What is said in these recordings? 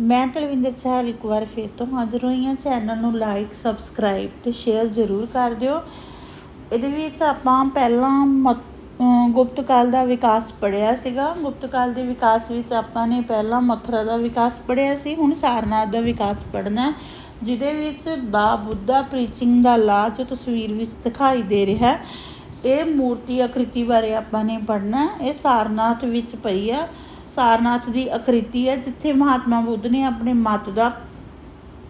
ਮੈਂ ਤਲਵਿੰਦਰ ਚਾਹਲ ਇੱਕ ਵਾਰ ਫਿਰ ਤੋਂ ਹਾਜ਼ਰ ਹੋਈ ਹਾਂ। ਚੈਨਲ ਨੂੰ ਲਾਈਕ ਸਬਸਕ੍ਰਾਈਬ ਤੇ ਸ਼ੇਅਰ ਜ਼ਰੂਰ ਕਰ ਦਿਓ। ਇਹਦੇ ਵਿੱਚ ਆਪਾਂ ਪਹਿਲਾਂ ਮਤ- ਗੁਪਤ ਕਾਲ ਦਾ ਵਿਕਾਸ ਪੜਿਆ ਸੀਗਾ। ਗੁਪਤ ਕਾਲ ਦੇ ਵਿਕਾਸ ਵਿੱਚ ਆਪਾਂ ਨੇ ਪਹਿਲਾਂ ਮਥੁਰਾ ਦਾ ਵਿਕਾਸ ਪੜਿਆ ਸੀ, ਹੁਣ ਸਾਰਨਾਥ ਦਾ ਵਿਕਾਸ ਪੜਨਾ ਜਿਹਦੇ ਵਿੱਚ ਦਾ ਬੁੱਧਾ ਪ੍ਰੀਚਿੰਗ ਦਾ ਲਾ ਜੋ ਤਸਵੀਰ ਵਿੱਚ ਦਿਖਾਈ ਦੇ ਰਿਹਾ ਹੈ। ਇਹ ਮੂਰਤੀ ਆਕ੍ਰਿਤੀ ਬਾਰੇ ਆਪਾਂ ਨੇ ਪੜਨਾ ਇਹ ਸਾਰਨਾਥ ਵਿੱਚ ਪਈ ਆ ਸਾਰਨਾਥ ਦੀ ਆਕ੍ਰਿਤੀ ਹੈ, ਜਿੱਥੇ ਮਹਾਤਮਾ ਬੁੱਧ ਨੇ ਆਪਣੇ ਮਤ ਦਾ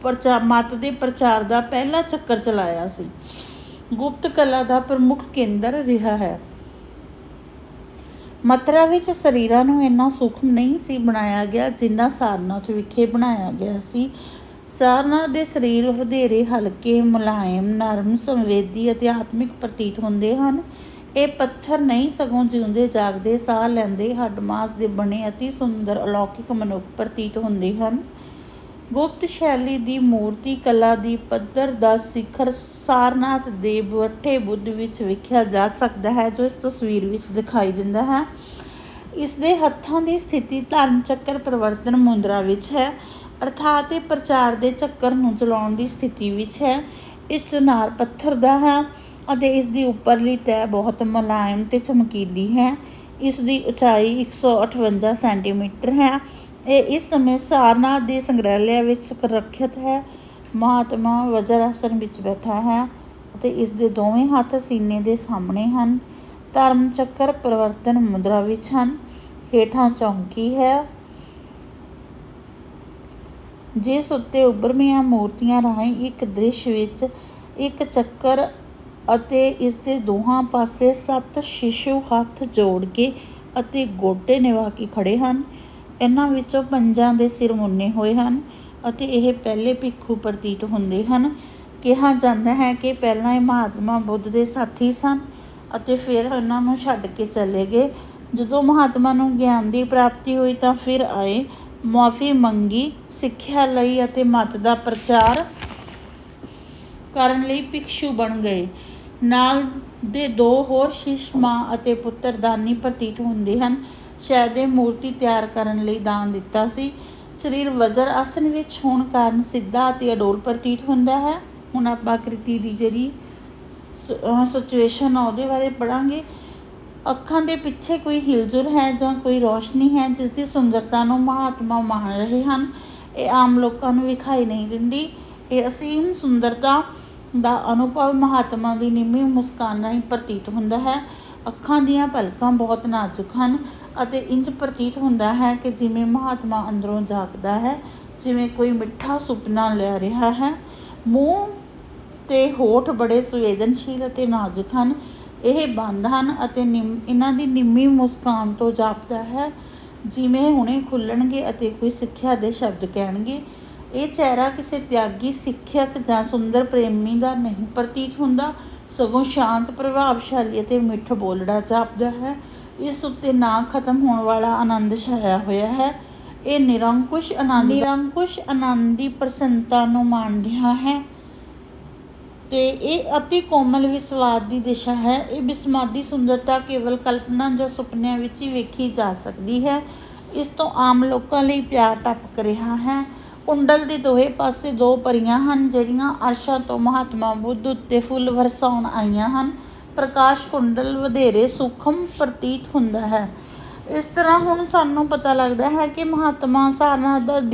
ਪ੍ਰਚਾਰ ਮਤ ਦੇ ਪ੍ਰਚਾਰ ਦਾ ਪਹਿਲਾ ਚੱਕਰ ਚਲਾਇਆ ਸੀ। ਗੁਪਤ ਕਲਾ ਦਾ ਪ੍ਰਮੁੱਖ ਕੇਂਦਰ ਰਿਹਾ ਹੈ। ਮਥੁਰਾ ਵਿੱਚ ਸਰੀਰਾਂ ਨੂੰ ਇੰਨਾ ਸੂਖਮ ਨਹੀਂ ਸੀ ਬਣਾਇਆ ਗਿਆ, ਜਿੰਨਾ ਸਾਰਨਾਥ ਵਿਖੇ ਬਣਾਇਆ ਗਿਆ ਸੀ। ਸਾਰਨਾਥ ਦੇ ਸਰੀਰ ਵਧੇਰੇ ਹਲਕੇ, ਮੁਲਾਇਮ, ਨਰਮ, ਸੰਵੇਦੀ ਅਤੇ ਆਤਮਿਕ ਪ੍ਰਤੀਤ ਹੁੰਦੇ ਹਨ। ਇਹ ਪੱਥਰ ਨਹੀਂ ਸਗੋਂ ਜਿਉਂਦੇ, ਜਾਗਦੇ, ਸਾਹ ਲੈਂਦੇ ਹੱਡ ਮਾਸ ਦੇ ਬਣੇ ਅਤੀ ਸੁੰਦਰ ਅਲੌਕਿਕ ਮਨੁੱਖ ਪ੍ਰਤੀਤ ਹੁੰਦੇ ਹਨ। ਗੁਪਤ ਸ਼ੈਲੀ ਦੀ ਮੂਰਤੀ, ਕਲਾ ਦੀ ਪੱਧਰ ਦਾ ਸਿਖਰ ਸਾਰਨਾਥ ਦੇ ਬੱਠੇ ਬੁੱਧ ਵਿੱਚ ਵੇਖਿਆ ਜਾ ਸਕਦਾ ਹੈ, ਜੋ ਇਸ ਤਸਵੀਰ ਵਿੱਚ ਦਿਖਾਈ ਦਿੰਦਾ ਹੈ। ਇਸ ਦੇ ਹੱਥਾਂ ਦੀ ਸਥਿਤੀ ਧਰਮ ਚੱਕਰ ਪਰਿਵਰਤਨ ਮੁੰਦਰਾ ਵਿੱਚ ਹੈ, ਅਰਥਾਤ ਇਹ ਪ੍ਰਚਾਰ ਦੇ ਚੱਕਰ ਨੂੰ ਚਲਾਉਣ ਦੀ ਸਥਿਤੀ ਵਿੱਚ ਹੈ। ਇਹ ਚਨਾਰ ਪੱਥਰ ਦਾ ਹੈ। ਅਤੇ ਇਸ ਦੀ ਉੱਪਰਲੀ ਤਹਿ ਬਹੁਤ ਮੁਲਾਇਮ ਤੇ ਚਮਕੀਲੀ ਹੈ। ਇਸ ਦੀ ਉਚਾਈ 158 ਸੈਂਟੀਮੀਟਰ ਹੈ। ਇਹ ਇਸ ਸਮੇਂ ਸਾਰਨਾਥ ਦੇ ਸੰਗ੍ਰਹਿਆਲय ਵਿੱਚ ਸੁਰੱਖਿਅਤ ਹੈ। ਮਹਾਤਮਾ ਵਜਰ ਵਿੱਚ ਬੈਠਾ ਹੈ ਅਤੇ ਇਸ ਦੇ ਦੋਵੇਂ ਹੱਥ ਸੀਨੇ ਦੇ ਸਾਹਮਣੇ ਹਨ। ਧਰਮ ਚੱਕਰ ਪਰਿਵਰਤਨ ਮੁਦਰਾ ਵਿੱਚ ਹਨ। ਹੇਠਾਂ ਚੌਂਕੀ ਹੈ। ਜਿਸ ਉੱਤੇ ਉੱਭਰਵੀਆਂ ਮੂਰਤੀਆਂ ਰਾਹੀਂ ਇੱਕ ਦ੍ਰਿਸ਼ ਵਿੱਚ ਇੱਕ ਚੱਕਰ ਅਤੇ ਇਸ ਦੇ ਦੋਹਾਂ ਪਾਸੇ ਸੱਤ ਸ਼ਿਸ਼ੂ ਹੱਥ ਜੋੜ ਕੇ ਅਤੇ ਗੋਡੇ ਨਿਵਾ ਕੇ ਖੜੇ ਹਨ। ਇਹਨਾਂ ਵਿੱਚੋਂ ਪੰਜਾਂ ਦੇ ਸਿਰ ਮੁੰਨੇ ਹੋਏ ਹਨ ਅਤੇ ਇਹ ਪਹਿਲੇ ਭਿੱਖੂ ਪ੍ਰਤੀਤ ਹੁੰਦੇ ਹਨ। ਕਿਹਾ ਜਾਂਦਾ ਹੈ ਕਿ ਪਹਿਲਾਂ ਇਹ ਮਹਾਤਮਾ ਬੁੱਧ ਦੇ ਸਾਥੀ ਸਨ ਅਤੇ ਫਿਰ ਉਹਨਾਂ ਨੂੰ ਛੱਡ ਕੇ ਚਲੇ ਗਏ। ਜਦੋਂ ਮਹਾਤਮਾ ਨੂੰ ਗਿਆਨ ਦੀ ਪ੍ਰਾਪਤੀ ਹੋਈ ਤਾਂ ਫਿਰ ਆਏ ਮੁਆਫੀ ਮੰਗੀ, ਸਿੱਖਿਆ ਲਈ ਅਤੇ ਮਤ ਦਾ ਪ੍ਰਚਾਰ ਕਰਨ ਲਈ ਭਿਕਸ਼ੂ ਬਣ ਗਏ। ਨਾਲ ਦੇ ਦੋ ਹੋਰ ਸ਼ਿਸ਼ ਮਾਂ ਅਤੇ ਪੁੱਤਰ ਦਾਨੀ ਪ੍ਰਤੀਤ ਹੁੰਦੇ ਹਨ। ਸ਼ਾਇਦ ਇਹ ਮੂਰਤੀ ਤਿਆਰ ਕਰਨ ਲਈ ਦਾਨ ਦਿੱਤਾ ਸੀ। ਸਰੀਰ ਵਜਰ ਆਸਨ ਵਿੱਚ ਹੋਣ ਕਾਰਨ ਸਿੱਧਾ ਅਤੇ ਅਡੋਲ ਪ੍ਰਤੀਤ ਹੁੰਦਾ ਹੈ। ਹੁਣ ਆਪਾਂ ਕ੍ਰਿਤੀ ਦੀ ਜਿਹੜੀ ਸਿਚੁਏਸ਼ਨ ਆ, ਉਹਦੇ ਬਾਰੇ ਪੜਾਂਗੇ ਅੱਖਾਂ ਦੇ ਪਿੱਛੇ ਕੋਈ ਹਿਲਜੁਲ ਹੈ ਜਾਂ ਕੋਈ ਰੋਸ਼ਨੀ ਹੈ, ਜਿਸ ਦੀ ਸੁੰਦਰਤਾ ਨੂੰ ਮਹਾਤਮਾ ਮਾਣ ਰਹੇ ਹਨ। ਇਹ ਆਮ ਲੋਕਾਂ ਨੂੰ ਵਿਖਾਈ ਨਹੀਂ ਦਿੰਦੀ। ਇਹ ਅਸੀਮ ਸੁੰਦਰਤਾ ਦਾ ਅਨੁਭਵ ਮਹਾਤਮਾ ਦੀ ਨਿੰਮੀ ਮੁਸਕਾਨ ਰਾਹੀਂ ਪ੍ਰਤੀਤ ਹੁੰਦਾ ਹੈ। ਅੱਖਾਂ ਦੀਆਂ ਪਲਕਾਂ ਬਹੁਤ ਨਾਜ਼ੁਕ ਹਨ ਅਤੇ ਇੰਜ ਪ੍ਰਤੀਤ ਹੁੰਦਾ ਹੈ ਕਿ ਜਿਵੇਂ ਮਹਾਤਮਾ ਅੰਦਰੋਂ ਜਾਗਦਾ ਹੈ, ਜਿਵੇਂ ਕੋਈ ਮਿੱਠਾ ਸੁਪਨਾ ਲੈ ਰਿਹਾ ਹੈ। ਮੂੰਹ ਤੇ ਹੋਠ ਬੜੇ ਸੰਵੇਦਨਸ਼ੀਲ ਅਤੇ ਨਾਜ਼ੁਕ ਹਨ। ਇਹ ਬੰਦ ਹਨ ਅਤੇ ਨਿੰਮ, ਇਹਨਾਂ ਦੀ ਨਿੰਮੀ ਮੁਸਕਾਨ ਤੋਂ ਜਾਪਦਾ ਹੈ। ਜਿਵੇਂ ਹੁਣੇ ਖੁੱਲਣਗੇ ਅਤੇ ਕੋਈ ਸਿੱਖਿਆ ਦੇ ਸ਼ਬਦ ਕਹਿਣਗੇ। ਇਹ ਚਿਹਰਾ ਕਿਸੇ ਤਿਆਗੀ, ਸਿੱਖਿਅਕ ਜਾਂ ਸੁੰਦਰ ਪ੍ਰੇਮੀ ਦਾ ਨਹੀਂ ਪ੍ਰਤੀਤ ਹੁੰਦਾ। ਸਗੋਂ ਸ਼ਾਂਤ, ਪ੍ਰਭਾਵਸ਼ਾਲੀ ਅਤੇ ਮਿੱਠ ਬੋਲੜਾ ਜਾਪਦਾ ਹੈ। ਇਸ ਉੱਤੇ ਨਾ ਖਤਮ ਹੋਣ ਵਾਲਾ ਆਨੰਦ ਛਾਇਆ ਹੋਇਆ ਹੈ। ਇਹ ਨਿਰੰਕੁਸ਼ ਆਨੰਦ ਨਿਰੰਕੁਸ਼ ਆਨੰਦ ਦੀ ਪ੍ਰਸੰਨਤਾ ਨੂੰ ਮਾਣ ਰਿਹਾ ਹੈ। ਤੇ ਇਹ ਅਤੀ ਕੋਮਲ ਵਿਸਵਾਦ ਦੀ ਦਿਸ਼ਾ ਹੈ। ਇਹ ਬਿਸਮਾਦੀ ਸੁੰਦਰਤਾ ਕੇਵਲ ਕਲਪਨਾ ਜਾਂ ਸੁਪਨਿਆਂ ਵਿੱਚ ਹੀ ਵੇਖੀ ਜਾ ਸਕਦੀ ਹੈ। ਇਸ ਤੋਂ ਆਮ ਲੋਕਾਂ ਲਈ ਪਿਆਰ ਟਪਕ ਰਿਹਾ ਹੈ। ਕੁੰਡਲ ਦੇ ਦੋਹੇ ਪਾਸੇ ਦੋ ਪਰੀਆਂ ਹਨ, ਜਿਹੜੀਆਂ ਅਰਸ਼ਾਂ ਤੋਂ ਮਹਾਤਮਾ ਬੁੱਧ ਉੱਤੇ ਫੁੱਲ ਵਰਸਾਉਣ ਆਈਆਂ ਹਨ। ਪ੍ਰਕਾਸ਼ ਕੁੰਡਲ ਵਧੇਰੇ ਸੂਖਮ ਪ੍ਰਤੀਤ ਹੁੰਦਾ ਹੈ। ਇਸ ਤਰ੍ਹਾਂ ਹੁਣ ਸਾਨੂੰ ਪਤਾ ਲੱਗਦਾ ਹੈ ਕਿ ਮਹਾਤਮਾ ਸਾਰਨਾਥ ਦਾ